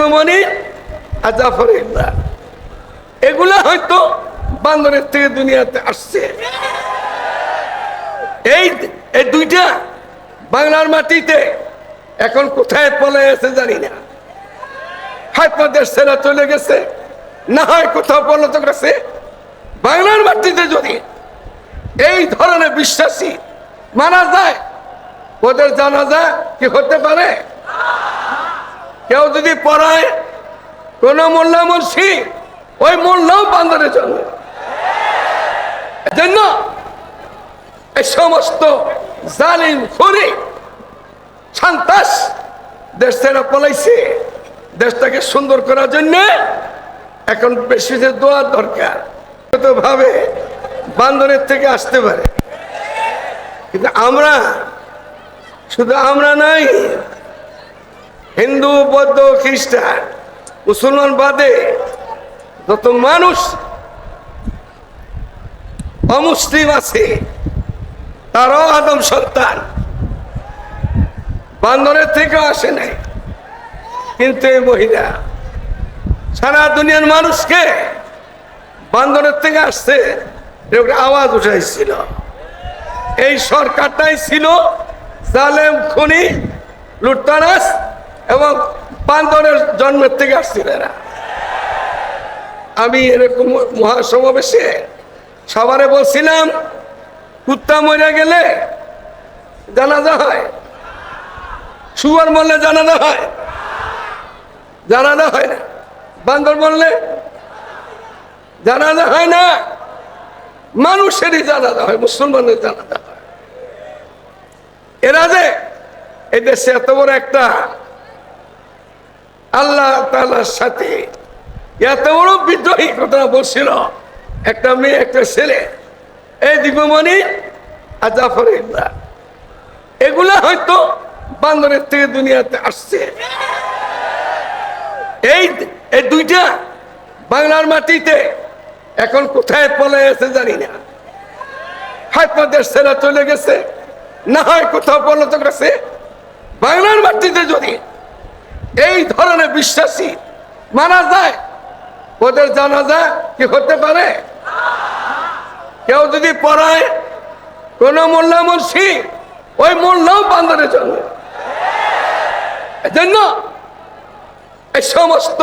দিবমণি আর জাফর ইকবাল এগুলা হয়তো বান্দরের থেকে দুনিয়াতে আসছে। এই এই দুইটা বাংলার মাটিতে এখন কোথায় পলে আছে জানি না। হয়তো দেশ ছেড়ে চলে গেছে, না হয় কোথাও পলত গেছে বাংলার মাটিতে যদি এই ধরনের বিশ্বাসী মানা যায়, ওদের জানা যায় কি হতে পারে? কেউ যদি পড়ায়, কোন মোল্লা মুন্সি, ওই মোল্লাও বান্দরের জন্য জন্য এই সমস্ত জালিম খুরি সন্তাস দেশ ছেড়ে পলাইছে। দেশটাকে সুন্দর করার জন্য এখন বেশি যে দোয়ার দরকার ভাবে বান্দরের থেকে আসতে পারে। কিন্তু আমরা, শুধু আমরা নাই হিন্দু, বৌদ্ধ, খ্রিস্টান, মুসলমান বাদে যত মানুষ অমুসলিম আছে, তারাও আদম সন্তান। বান্দরের থেকেও আসে নাই। কিন্তু এই মহিলা সারা দুনিয়ার মানুষকে বান্দরের থেকে আসছে আওয়াজ উঠাইছিল। এই সরকারটাই ছিল জালেম, খুনি লুটতারাস এবং বান্দরের জন্মের থেকে আসছিল এরা। আমি এরকম মহাসমাবেশে সবারে বলছিলাম, কুত্তা মরে গেলে জানাজা হয় সুয়ার মরলে জানাজা হয় জানাজা হয় না। বান্দর মরলে জানাজা হয় না। মানুষেরই জানাজা হয় মুসলমানের জানাজা হয়। এরা যে এই দেশে এত বড় একটা আল্লাহ তালার সাথে এত বড় বিদ্রোহী ঘটনা বলছিল। একটা মেয়ে, একটা ছেলে। এই দীপমণি আর জাফর ইকবাল এগুলা হয়তো বান্দরের থেকে দুনিয়াতে আসছে। এই এই দুইটা বাংলার মাটিতে এখন কোথায় পলে আছে জানি না। হয়তো দেশ ছেড়ে চলে গেছে, না হয় কোথাও পলাতক আছে। বাংলার মাটিতে যদি এই ধরনের বিশ্বাসী মানা যায়? ওদের জানাজা কি হতে পারে? কেউ যদি পড়ায়, কোন মোল্লা মুন্সি ওই মোল্লাও বান্দরের জন্য। এজন্য এই সমস্ত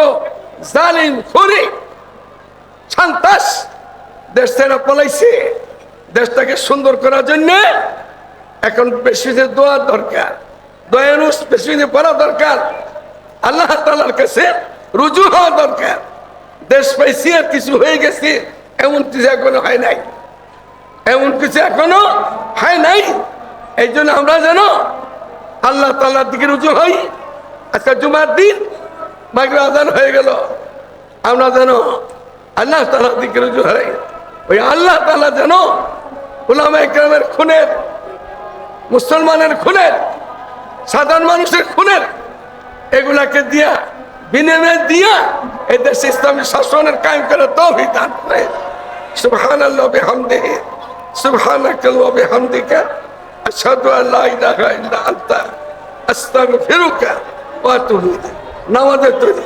জালিম খুরি সন্তাস দেশ ছেড়ে পলাইছে। দেশটাকে সুন্দর করার জন্য এখন বেশি যে দোয়ার দরকার, দয়ানুষ বেশি পড়া দরকার আল্লাহ তালার কাছে রুজু হওয়া দরকার। দেশ পাইছি আর কিছু হয়ে গেছে, এমন কিছু এখনও হয় নাই। এমন কিছু এখনও হয় নাই এই জন্য আমরা যেন আল্লাহ তাল্লার দিকে রুজু হই। আজকে জুমার দিন মাগরে আজান হয়ে গেল। আমরা যেন আল্লাহ তালার দিকে রুজু হই। ওই আল্লাহ তালা যেন ওলামা খুনের, মুসলমানের খুনের, সাধারণ মানুষের খুনের এগুলাকে দিয়া, বিনিময় দিয়া এই দেশে ইসলামী শাসনের কায়েম করে তৌফিক দান করে। সুবহানাল্লাহ বিহামদিহি সুবহানাকাল্লাহ বিহামদিকা, আশহাদু আল্লা নামাজের তৈরি